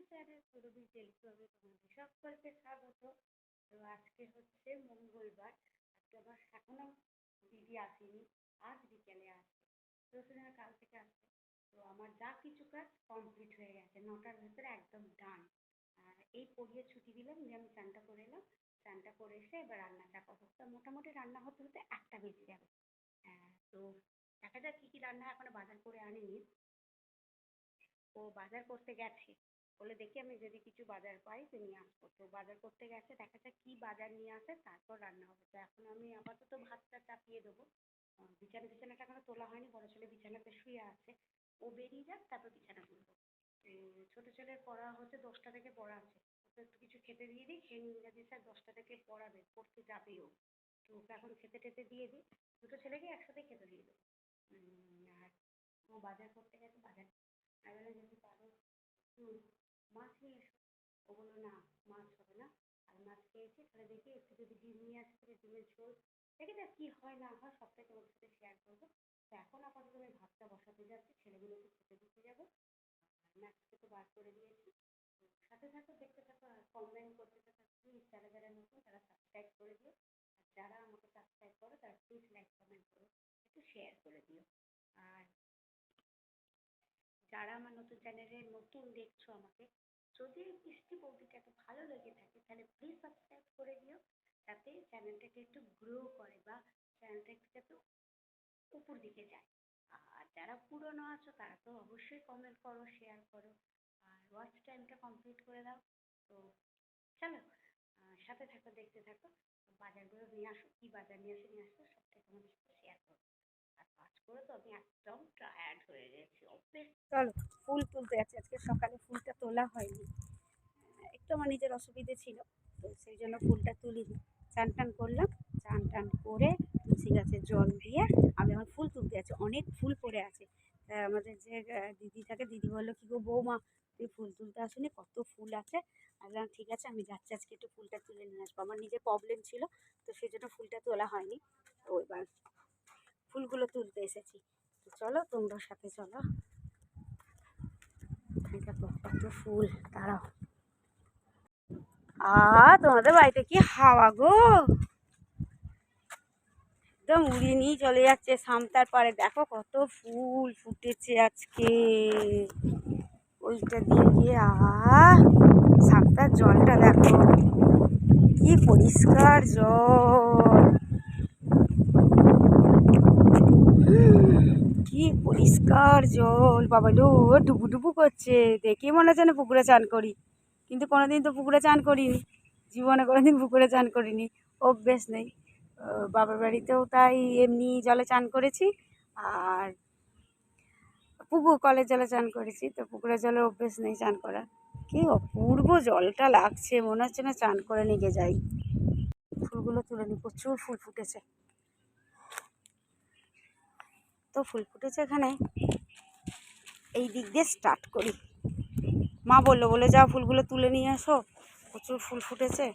Channel সুরভি টেলিগ্রামে তোমাদের সকলকে স্বাগত। তো আজকে হচ্ছে মঙ্গলবার, আজকে আবার এখনও দিদি আসেনি, আজ বিকেলে আসবে। রোশনা কাল থেকে আসবে। তো আমার যা কিছু কাজ কমপ্লিট হয়ে গেছে, নটার ভেতরে একদম ডান আর এই পড়িয়ে ছুটি দিলাম দিয়ে আমি চানটা করে এলাম চানটা করে এসে এবার রান্না চাপাবো তা মোটামুটি রান্না হতে হতে একটা বেজে যাবে। হ্যাঁ তো দেখা যাক কী কী রান্না এখনও বাজার করে আনিনি। ও বাজার করতে গেছে। বলে দেখি আমি যদি কিছু বাজার পাই তো নিয়ে আসব। তো বাজার করতে গেছে, দেখা যাক কী বাজার নিয়ে আসে, তারপর রান্না হবে। তো এখন আমি আপাতত ভাতটা চাপিয়ে দেবো। বিছানা টিছানাটা এখনও তোলা হয়নি, বড় ছেলে বিছানাতে শুয়ে আছে। ও বেরিয়ে যাক, তারপর বিছানা তুলবো। ছোটো ছেলের পড়া হচ্ছে দশটা থেকে পড়া আছে। ওকে একটু কিছু খেতে দিয়ে দিই, খেয়ে ইংরাজি স্যার দশটা থেকে পড়াবে, পড়তে যাবে ও। তো ওকে এখন খেতে টেতে দিয়ে দিই। দুটো ছেলেকে একসাথে খেতে দিয়ে দেবো। আর ও বাজার করতে গেছে, বাজার। বললাম যদি পারো একটু মাছ নিয়ে এসো। ও বলল, না, মাছ হবে না। আর মাছ খেয়েছি, তাহলে দেখি একটু যদি ডিম নিয়ে আসতে পারে ডিমের ঝোল। দেখি যাক কী হয়, না হয় সবটাই তোমাদের সাথে শেয়ার করব। তো এখন আপাতত আমি ভাতটা বসাতে যাচ্ছি, ছেলেগুলোকে খেতে দিতে যাব। ম্যাক্সকে তো বার করে দিয়েছি। সাথে সাথে দেখতে থাকো আর কমেন্ট করতে থাকো। প্লিজ যারা যারা নতুন, তারা সাবস্ক্রাইব করে দিও। আর যারা আমাকে সাবস্ক্রাইব করো, তারা প্লিজ লাইক কমেন্ট করো। একটু শেয়ার করে দিও। আর যারা আমার নতুন চ্যানেলে নতুন দেখছ আমাকে যদি এই মিষ্টি বৌদিটা এত ভালো লেগে থাকে, তাহলে প্লিজ সাবস্ক্রাইব করে দিও, যাতে চ্যানেলটাকে একটু গ্রো করে বা চ্যানেলটা একটু যাতে উপর দিকে যায়। আর যারা পুরনো আছো, তারা তো অবশ্যই কমেন্ট করো শেয়ার করো, আর ওয়াচ টাইমটা কমপ্লিট করে দাও। তো চলো সাথে থাকো, দেখতে থাকো, বাজারগুলো নিয়ে আসো, কী বাজার নিয়ে আসো নিয়ে আসো সবটাই তোমাদের সাথে শেয়ার করব। চলো, ফুল তুলতে যাচ্ছি, আজকে সকালে ফুলটা তোলা হয়নি। একটু আমার নিজের অসুবিধে ছিল, তো সেই জন্য ফুলটা তুলিনি। চান টান করলাম, চান টান করে তুলসী গাছে জল দিয়ে আমি এখন ফুল তুলতে যাচ্ছি, অনেক ফুল পড়ে আছে। আমাদের যে দিদি থাকে দিদি বলল, কি গো বৌমা তুই ফুল তুলতে আসুনি, কত ফুল আছে? বললাম, ঠিক আছে, আমি যাচ্ছি, আজকে একটু ফুলটা তুলে নিয়ে আসব। আমার নিজের প্রবলেম ছিল, তো সেই জন্য ফুলটা তোলা হয়নি। তো এবার ফুলগুলো তুলতে এসেছি। চলো, তোমরা সাথে চলো। কত ফুল, দাঁড়াও। আ, তোমাদের বাড়িতে কি হাওয়া গো? একদম উড়িয়ে নিয়ে চলে যাচ্ছে সামতার পারে দেখো কত ফুল ফুটেছে আজকে। ওইটা দিয়ে গিয়ে আহা জলটা দেখো। কি পরিষ্কার জল কি পরিষ্কার জল। বাবা লো ডুবু ডুবু করছে। দেখে মনে হচ্ছে না পুকুরে চান করি। কিন্তু কোনোদিন তো পুকুরে চান করিনি। জীবনে কোনোদিন পুকুরে চান করিনি। অভ্যেস নেই। বাবার বাড়িতেও তাই এমনি জলে চান করেছি। আর পুকুর কলের জলে চান করেছি। তো পুকুরের জলে অভ্যেস নেই চান করার। কি অপূর্ব জলটা লাগছে। মনে হচ্ছে না চান করে নিয়ে যাই। ফুলগুলো তুলে নি প্রচুর ফুল ফুটেছে। তো ফুল ফুটেছে এখানে। এই দিক দিয়ে স্টার্ট করি। মা বলল, বলে যাও ফুলগুলো তুলে নিয়ে আসো। প্রচুর ফুল ফুটেছে।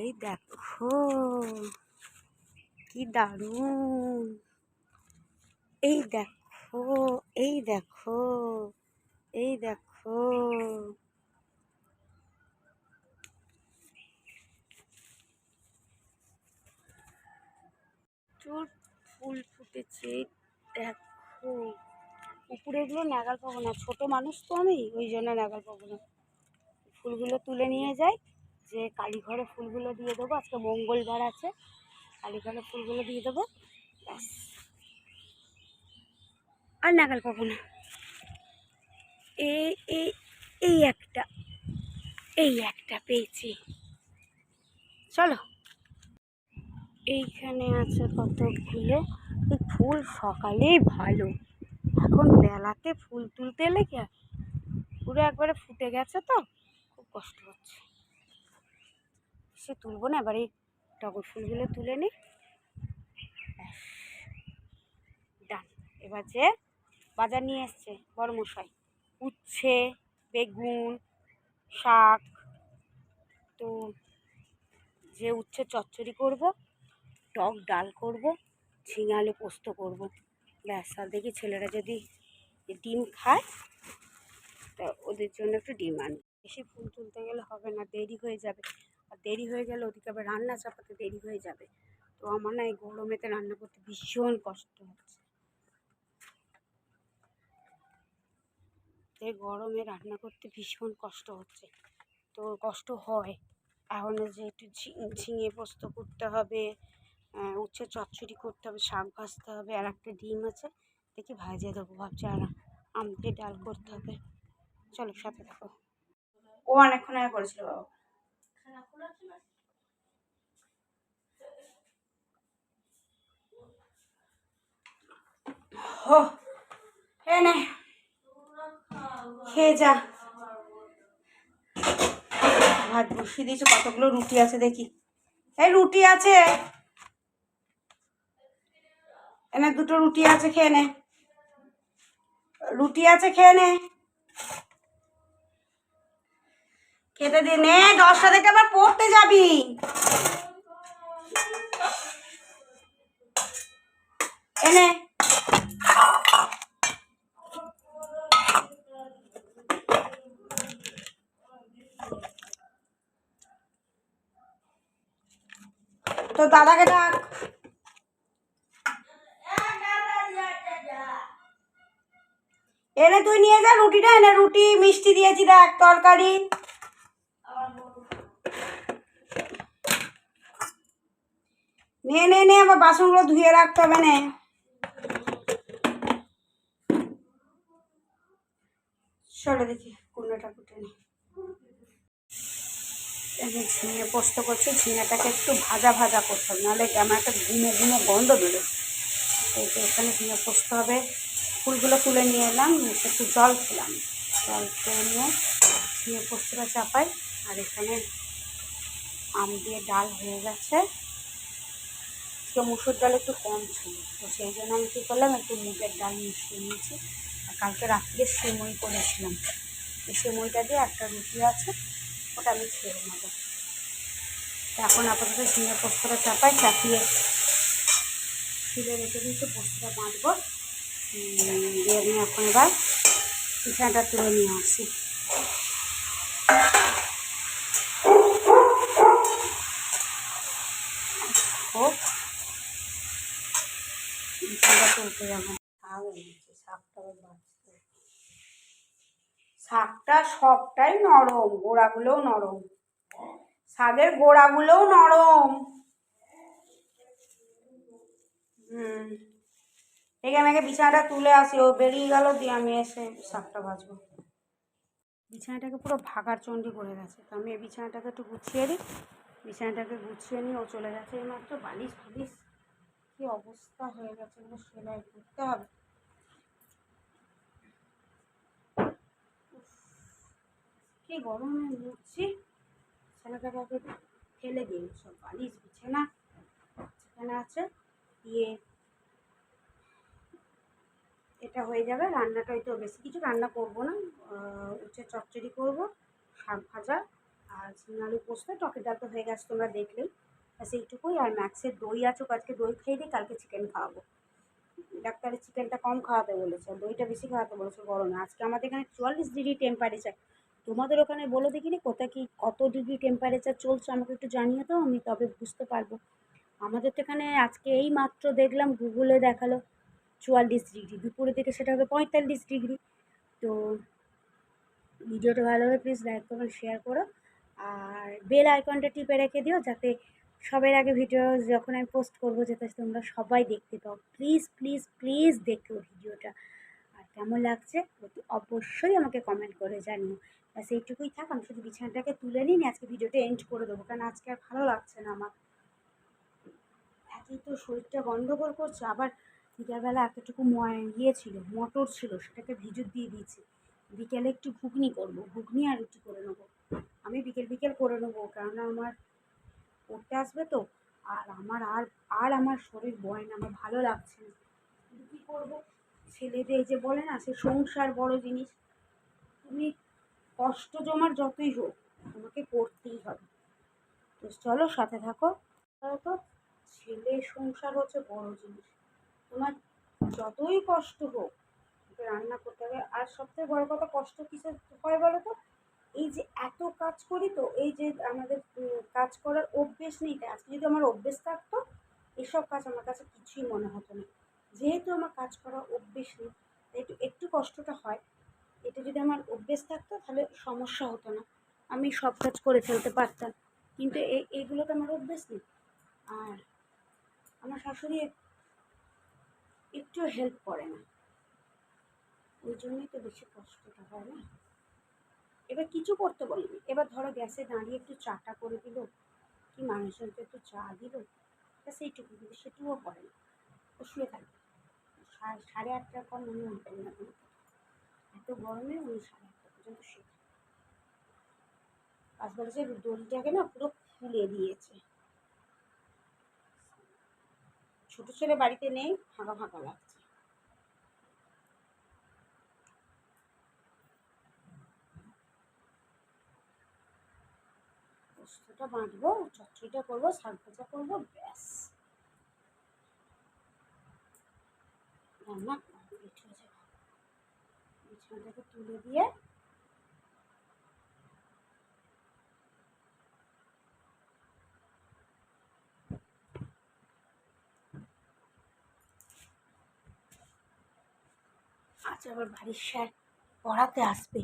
এই দেখো, কি দারুণ। এই দেখো এই দেখো এই দেখো। প্রচুর ফুল ফুটেছে, দেখো। উপরে এগুলো নাগাল পাবো না, ছোটো মানুষ তো আমি, ওই জন্য নাগাল পাবো না। ফুলগুলো তুলে নিয়ে যাই, যে কালীঘরে ফুলগুলো দিয়ে দেবো, আজকে মঙ্গলবার আছে, কালীঘরে ফুলগুলো দিয়ে দেবো, ব্যাস। আর নাগাল পাবো না। এই একটা এই একটা পেয়েছি। চলো। এইখানে আছে কতগুলো এই ফুল সকালেই ভালো। এখন বেলাতে ফুল তুলতে এলে কি? পুরো একবারে ফুটে গেছে তো, খুব কষ্ট হচ্ছে। সে তুলবো না, এবার এই টগর ফুলগুলো তুলে ব্যাস। ডান। এবার যে বাজার নিয়ে এসছে বড় মশাই উচ্ছে, বেগুন, শাক। তো যে উচ্ছে চচ্চড়ি করব টক ডাল করব, ঝিঙে আলু পোস্ত করব। ব্যাস, আর দেখি ছেলেরা যদি ডিম খায়, তা ওদের জন্য একটু ডিম আনি। বেশি ফুল তুলতে গেলে হবে না, দেরি হয়ে যাবে। আর দেরি হয়ে গেলে ওদিকে আবার রান্না চাপাতে দেরি হয়ে যাবে। তো আমার না এই গরমেতে রান্না করতে ভীষণ কষ্ট হচ্ছে। এই গরমে রান্না করতে ভীষণ কষ্ট হচ্ছে। তো কষ্ট হয়। এখন যে একটু ঝিঙে পোস্ত করতে হবে উচ্ছে চচ্চড়ি করতে হবে, শাক ভাজতে হবে, আর একটা ডিম আছে দেখি ভাজিয়ে দেবো, ভাবছি আর আম দিয়ে ডাল করতে হবে। চলো সাথে থাকো। ও অনেকক্ষণ আগে করেছিল বাবা। হো খেয়ে যা। ভাত বসিয়ে দিয়েছে, কতগুলো রুটি আছে দেখি। এই রুটি আছে। এনে দুটো রুটি আছে, খেয়ে নে। রুটি আছে, খেয়ে নে। খেতে দে। নে, দশটা থেকে আবার পড়তে যাবি। এনে তো দাদাকে ডাক। এনে তুই নিয়ে যা রুটিটা, এনে রুটি, মিষ্টি দিয়েছি দেখ, তরকারি। নে নে নে, আমার বাসনগুলো ধুয়ে রাখতে হবে, নে। চলো দেখি, কুমড়োটা কুটে নি। আমি ঝিঙে পোস্ত করছি, ঝিঙেটাকে একটু ভাজা ভাজা করতে হবে, নাহলে কেমন একটা গুমো গুমো গন্ধ বেরোয়। এই এখানে ঝিঙে পোস্ত হবে। ফুলগুলো তুলে নিয়ে এলাম, একটু জল খেলাম। জল খেয়ে নিয়ে ঝিঙে পোস্তটা চাপাই, আর এখানে আম দিয়ে ডাল হয়ে গেছে। তো মুসুর ডাল একটু কম ছিল, তো সেই জন্য আমি কী করলাম, একটু মুগের ডাল মিশিয়ে নিয়েছি। আর কালকে রাত্রে সেমই করেছিলাম। এই সেমইটা দিয়ে একটা রুটি আছে, ওটা আমি খেয়ে নেব। এখন আপাতত ঝিঙে পোস্তটা চাপাই, চাপিয়ে তুলে রেখে দিয়েছি পোস্তটা বাঁধবো। দিয়ে আমি এখন এবার পিঠাটা তুলে নিয়ে আসি। শাকটা শাকটা সবটাই নরম, গোড়াগুলোও নরম। শাকের গোড়াগুলোও নরম। হুম। দেখে আমি আগে বিছানাটা তুলে আসি, ও বেরিয়ে গেল, দিয়ে আমি এসে শাকটা ভাজবো বিছানাটাকে পুরো ভাগার চণ্ডী করে গেছে। তো আমি এই বিছানাটাকে একটু গুছিয়ে দিই। বিছানাটাকে গুছিয়ে নিই ও চলে গেছে এই মাত্র বালিশ ফালিশ কী অবস্থা হয়ে গেছে এগুলো সেলাই করতে হবে। কি গরমে মুড়ছি। বিছানাটাকে আগে ফেলে দিই। সব বালিশ, বিছানা সেখানে আছে, দিয়ে এটা হয়ে যাবে। রান্নাটা হয়তো বেশি কিছু রান্না করব না। উচ্ছে চচ্চড়ি করব, শাক ভাজা আর ঝিঙে আলু পোস্ত। টকের ডাল তো হয়ে গেছে তোমরা দেখলেই। ব্যাস, এইটুকুই। আর ম্যাক্সের দই আছে আজকে দই খেয়ে দিই কালকে চিকেন খাওয়াবো। ডাক্তারে চিকেনটা কম খাওয়াতে বলেছে দইটা বেশি খাওয়াতে বলেছে গরমে আজকে আমাদের এখানে চুয়াল্লিশ ডিগ্রি টেম্পারেচার তোমাদের ওখানে বলে দেখিনি কোথায় কি কত ডিগ্রি টেম্পারেচার চলছে, আমাকে একটু জানিয়ে তো আমি তবে বুঝতে পারব। আমাদের তো এখানে আজকে এই মাত্র দেখলাম, গুগলে দেখাল। চুয়াল্লিশ ডিগ্রি, দুপুরের দিকে সেটা হবে পঁয়তাল্লিশ ডিগ্রি। তো ভিডিওটা ভালো হবে প্লিজ লাইক করো শেয়ার করো। আর বেল আইকনটা টিপে রেখে দিও, যাতে সবার আগে ভিডিও যখন আমি পোস্ট করব, যাতে তোমরা সবাই দেখতে পাও। প্লিজ প্লিজ প্লিজ দেখো ভিডিওটা। আর কেমন লাগছে, অতি অবশ্যই আমাকে কমেন্ট করে জানিও। ব্যাস, এইটুকুই থাক, আমি শুধু বিছানাটাকে তুলে নিই আজকে ভিডিওটা এন্ড করে দেবো, কারণ আজকে আর ভালো লাগছে না আমার। এতই তো শরীরটা গন্ডগোল করছে, আবার বিকালবেলা এতটুকু ইয়ে ছিল, মটর ছিল, সেটাকে ভিজুত দিয়ে দিয়েছি। বিকেলে একটু ঘুগনি করব, ঘুগনি আর রুটি করে নেব। আমি বিকেল বিকেল করে নেব, কেননা আমার পড়তে আসবে তো, আর আমার আর আর আমার শরীর বয় না, আমার ভালো লাগছে না। কী করব? ছেলেদের যে বলে না, সে সংসার বড় জিনিস। তুমি কষ্ট জমার যতই হোক, তোমাকে করতেই হবে। তো চলো সাথে থাকো। তো ছেলে সংসার হচ্ছে বড় জিনিস। তোমার যতই কষ্ট হোক রান্না করতে হবে। আর সবথেকে বড় কথা, কষ্ট কিসে হয় বলো তো? এই যে এত কাজ করি তো, এই যে আমাদের কাজ করার অভ্যেস নেই তাই আজকে যদি আমার অভ্যেস থাকতো, এসব কাজ আমার কাছে কিছুই মনে হতো না। যেহেতু আমার কাজ করার অভ্যেস নেই একটু একটু কষ্টটা হয়। এটা যদি আমার অভ্যেস থাকতো, তাহলে সমস্যা হতো না। আমি সব কাজ করে ফেলতে পারতাম। কিন্তু এই এইগুলো তো আমার অভ্যেস নেই। আর আমার শাশুড়ি একটু হেল্প করে না। ওই জন্যই তো বেশি কষ্টটা হয় না। এবার কিছু করতে বলিনি। এবার ধরো গ্যাসে দাঁড়িয়ে একটু চাটা করে দিল, কি মানুষজনকে একটু চা দিল, ব্যাস সেইটুকু কিন্তু সেটুকুও করে না। ও শুয়ে থাকবে। সা- সাড়ে আটটার পর মনে উঠবেন না। এত গরমে উনি সাড়ে আটটা পর্যন্ত শুয়ে থাকে পাশবাড়ি দড়িটাকে না পুরো খুলে দিয়েছে। ছোট ছেলে বাড়িতে নেই, ফাঁকা ফাঁকা লাগছে। পোস্তটা বাঁটবো, চচ্চড়িটা করব, শাক ভাজা করব, ব্যাস। রান্না কমপ্লিট হয়ে বিছানাটাকে তুলে দিয়ে আজ আবার বাড়ির স্যার পড়াতে আসবে।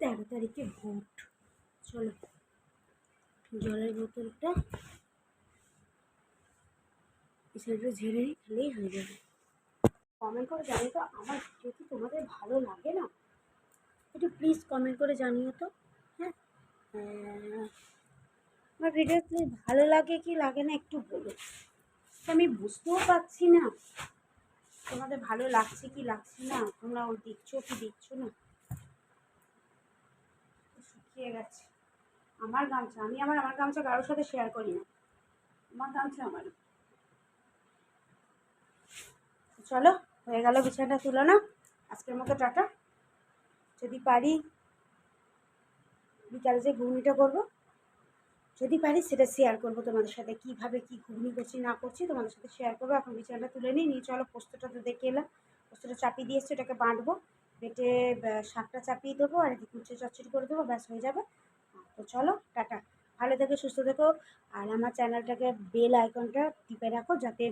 তেরো তারিখে ভোট। চলো, জলের বোতলটা সেটা ঝেড়ে খেলেই হয়ে যাবে। কমেন্ট করে জানিও তো আমার কি তোমাদের ভালো লাগে না? একটু প্লিজ কমেন্ট করে জানিও তো হ্যাঁ? আমার ভিডিও প্লিজ ভালো লাগে কি লাগে না একটু বলো। আমি বুঝতেও পারছি না। তোমাদের ভালো লাগছে কি লাগছে না? তোমরা ও দেখছ কি দেখছ না? শুকিয়ে গেছে। আমার গামছা, আমি আমার আমার গামছা কারোর সাথে শেয়ার করি না। আমার গামছা আমার চলো, হয়ে গেল বিছানাটা তুলো না আজকের মতো টাটা। যদি পারি, বিকালে যে ঘুগনিটা করব। যদি পারি সেটা শেয়ার করব তোমাদের সাথে। কীভাবে কী ঘুগনি করছি, না করছি তোমাদের সাথে শেয়ার করব। এখন বিছানাটা তুলে নিই। নিয়ে চলো পোস্তটা তো দেখে এলাম। পোস্তটা চাপিয়ে দিয়ে এসছি ওটাকে বাঁটবো বেটে শাকটা চাপিয়ে দেবো আর এদিকে কুচে চচ্চড়ি করে দেবো, ব্যাস হয়ে যাবে। তো চলো, টাটা। ভালো থেকো, সুস্থ থেকো। আর আমার চ্যানেলটাকে বেল আইকনটা টিপে রাখো যাতে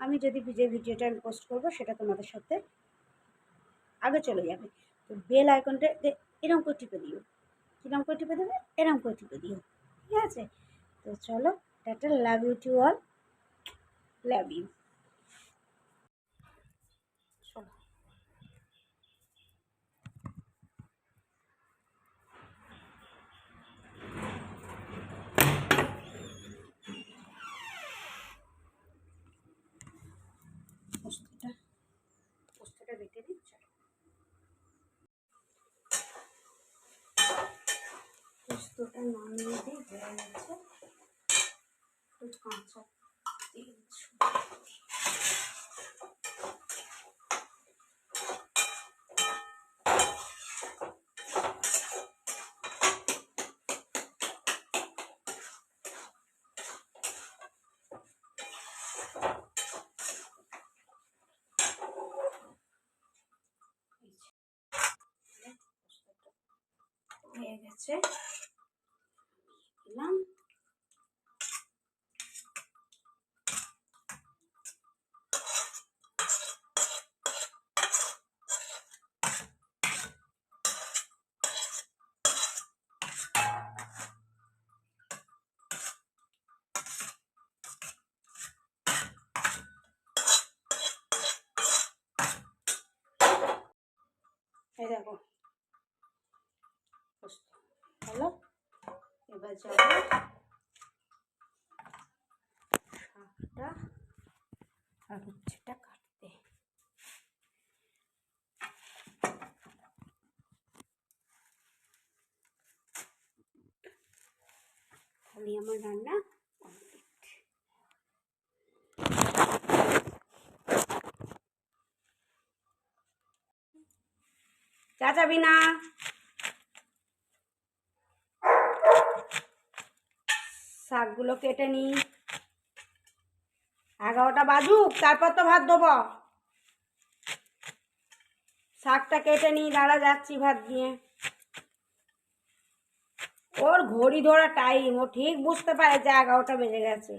আমি যদি যে ভিডিওটা আমি পোস্ট করব সেটা তোমাদের সাথে আগে চলে যাবে। তো বেল আইকনটা এরম করে টিপে দিও। কিরম করে টিপে দেবে? এরম করে টিপে দিও। ঠিক আছে? তো চলো tata love you to all love you চলো পোস্তটা পোস্তটা বেটে দিই চলো পোস্তটা নামিয়ে দিই হয়ে গেছে। কাঁচা আর কাটতে। তাহলে আমার রান্না চা চাবি না শাকগুলো কেটে নি এগারোটা বাজুক, তারপর তো ভাত দেবো। শাকটা কেটে নি দাঁড়া যাচ্ছি ভাত দিয়ে। ওর ঘড়ি ধরা টাইম ও ঠিক বুঝতে পারে যে এগারোটা বেজে গেছে।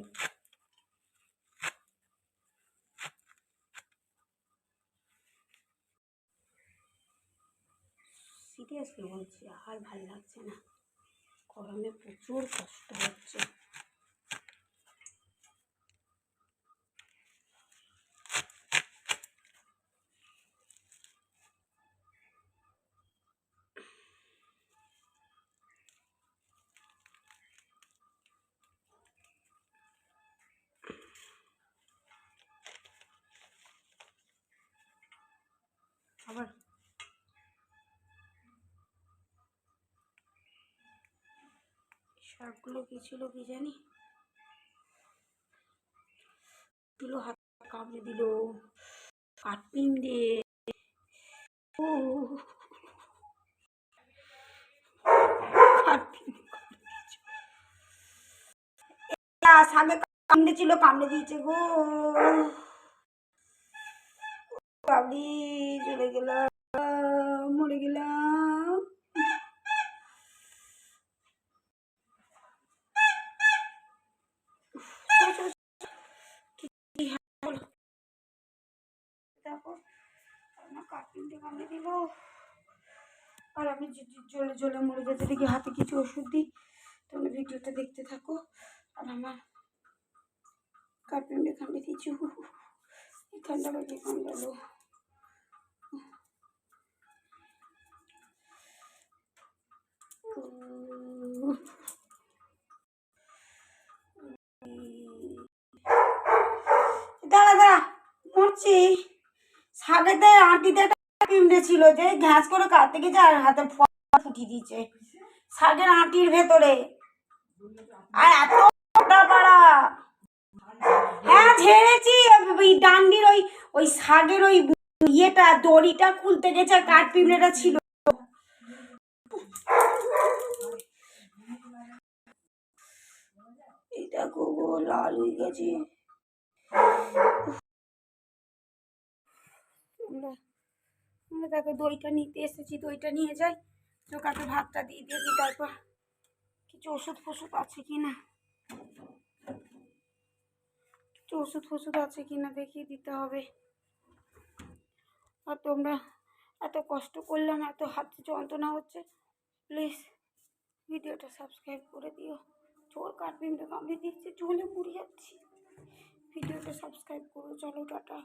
বলছি, আর ভালো লাগছে না। গরমে প্রচুর কষ্ট হচ্ছে আবার শাকগুলো কি ছিল কি জানি দিল হাত কামড়ে দিল কাটপিন দিয়ে ও সামনে কামড়ে ছিল কামড়ে দিয়েছে গো। কামড়ি চলে গেলাম, মরে গেলাম। কাটপিনটা দিব আর আমি জলে জলে মরে যেতে দেখি, হাতে কিছু ওষুধ দিই। তোমরা ভিডিওটা দেখতে থাকো। আর আমার কাটপিনটা কামড়ে দিয়েছি এখানটা বাকি কামড়ালো উহ। দাঁড়া দাঁড়া মরছি শাকেতে আঁটিতে একটা পিমড়ে ছিল যে ঘ্যাস করে কাটতে গেছে আর হাতে ফোয়া ফুটিয়ে দিয়েছে। শাকের আঁটির ভেতরে। আর এত পাড়া। হ্যাঁ ঝেড়েছি। ওই ডান্ডির ওই ওই শাকের ওই ইয়েটা, দড়িটা খুলতে গেছে আর কাঠ পিমড়েটা ছিল। দেখো গো লাল হয়ে গেছে। আমরা দেখো দইটা নিতে এসেছি, দইটা নিয়ে যাই। চোখাতে ভাতটা দিয়ে দিয়ে তারপর কিছু ওষুধ ফষুধ আছে কি না? কিছু ওষুধ ফষুধ আছে কি না দেখিয়ে দিতে হবে। আর তোমরা এত কষ্ট করলাম এত হাতে যন্ত্রণা হচ্ছে প্লিজ ভিডিওটা সাবস্ক্রাইব করে দিও। চোর কাটবিনটা কামড়ে দিচ্ছে চলে মরে যাচ্ছি। ভিডিওটা সাবস্ক্রাইব করো, চলো, টাটা।